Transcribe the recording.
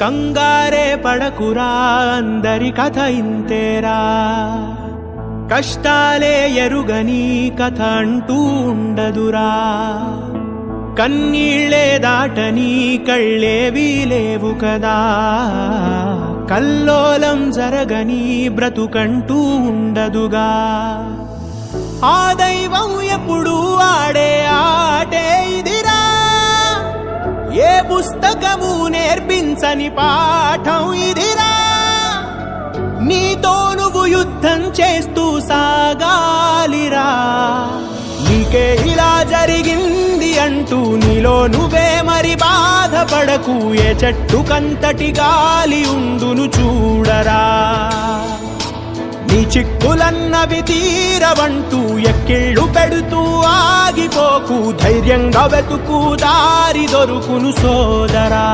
కంగారే పడకురా అందరి కథ ఇంతేరా. కష్టాలే ఎరుగని కథ అంటూ ఉండదురా. కన్నీళ్ళే దాటని కళ్ళేవి లేవు కదా. కల్లోలం జరగని బ్రతుకంటూ ఉండదుగా. ఆ దైవం ఎప్పుడూ ఆడే పుస్తకము నేర్పించని పాఠం ఇదిరా. నీతో నువ్వు యుద్ధం చేస్తూ సాగాలిరా. నీకే ఇలా జరిగింది అంటూ నీలో నువ్వే మరి బాధపడకు. ఏ చెట్టు కంతటి గాలి ఉండును చూడరా. నీ చిక్కులన్నవి తీరవంటూ ఎక్కిళ్ళు పెడుతూ ఆ ఆగిపోకు ధైర్యంగా వెతుకు దారి దొరుకును సోదరా.